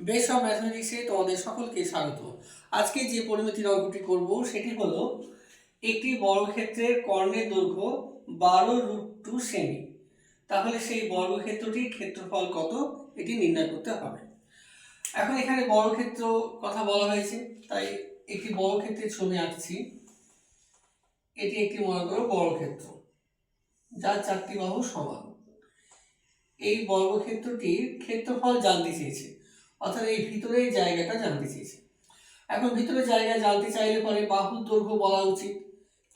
Base ম্যাথমেটিক্সে তোমাদের সকলকে স্বাগত। আজকে যে পরিমিতির অঙ্কটি করব, সেটি হলো একটি বর্গক্ষেত্রের কর্ণের দৈর্ঘ্য বারো রুট টু সেমি তাহলে সেই বর্গক্ষেত্রটির ক্ষেত্রফল কত, এটি নির্ণয় করতে হবে। এখন এখানে বর্গক্ষেত্র কথা বলা হয়েছে, তাই একটি বর্গক্ষেত্রের ছবি আঁকছি। এটি একটি মনে করো বর্গক্ষেত্র যার চারটি বাহু সমান। এই বর্গক্ষেত্রটির ক্ষেত্রফল জানতে চেয়েছে। অর্থাৎ এই ভিতরের জায়গাটা জানতে চেয়েছে। এখন ভিতরের জায়গা জানতে চাইলে পরে বাহুর দৈর্ঘ্য বলা উচিত,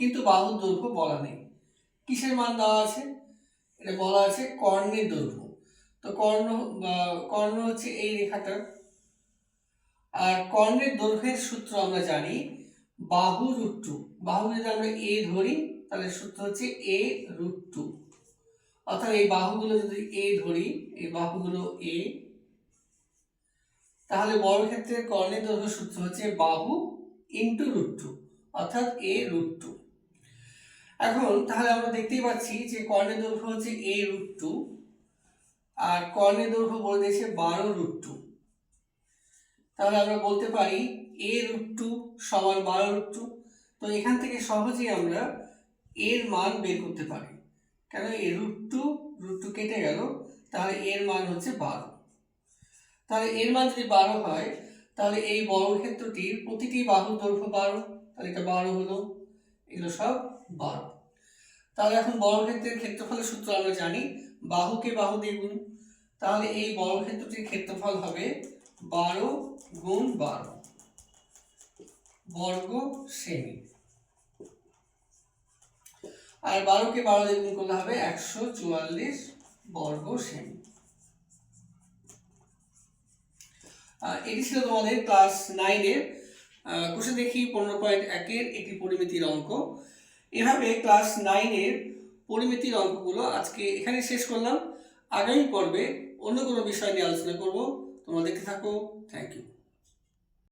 কিন্তু বাহুর দৈর্ঘ্য বলা নেই। কিসের মান দেওয়া আছে? এটা বলা আছে কর্ণের দৈর্ঘ্য। তো কর্ণ কর্ণ হচ্ছে এই রেখাটা আর কর্ণের দৈর্ঘ্যের সূত্র আমরা জানি বাহু রুট টু। বাহু যদি আমরা এ ধরি, তাহলে সূত্র হচ্ছে এ রুট টু। অর্থাৎ এই বাহুগুলো যদি এ ধরি, এই বাহুগুলো এ তাহলে বর্গক্ষেত্রের কর্ণের দৈর্ঘ্য সূত্র হচ্ছে বাহু ইন্টু রুট টু অর্থাৎ এ রুট টু এখন তাহলে আমরা দেখতেই পাচ্ছি যে কর্ণের দৈর্ঘ্য হচ্ছে এ রুট টু আর কর্ণের দৈর্ঘ্য বলে দিয়েছে বারো রুট টু তাহলে আমরা বলতে পারি এ রুট টু সমান বারো রুট টু তো এখান থেকে সহজেই আমরা এর মান বের করতে পারি। কেন এ রুট টু রুট টু কেটে গেল, তাহলে এর মান হচ্ছে বারো। তাহলে এর মান যদি বারো হয়, তাহলে এই বর্গক্ষেত্রটির প্রতিটি বাহুর দৈর্ঘ্য বারো, তাহলে এটা বারো হলো, এগুলো সব বারো। তাহলে এখন বর্গক্ষেত্রের ক্ষেত্রফলের সূত্র আমরা জানি, বাহুকে বাহু দিয়ে গুণ, তাহলে এই বর্গক্ষেত্রটির ক্ষেত্রফল হবে বারো গুণ বারো, বর্গ সেমি আর বারোকে বারো দিয়ে গুণ করলে হবে একশো চুয়াল্লিশ বর্গ সেমি এটি ছিল তোমাদের ক্লাস নাইনের কোষে দেখি পনেরো পয়েন্ট একের একটি পরিমিতির অঙ্ক। এভাবে ক্লাস নাইনের পরিমিতির অঙ্কগুলো আজকে এখানে শেষ করলাম। আগামী পর্বে অন্য কোনো বিষয় নিয়ে আলোচনা করব। তোমরা দেখতে থাকো। Thank you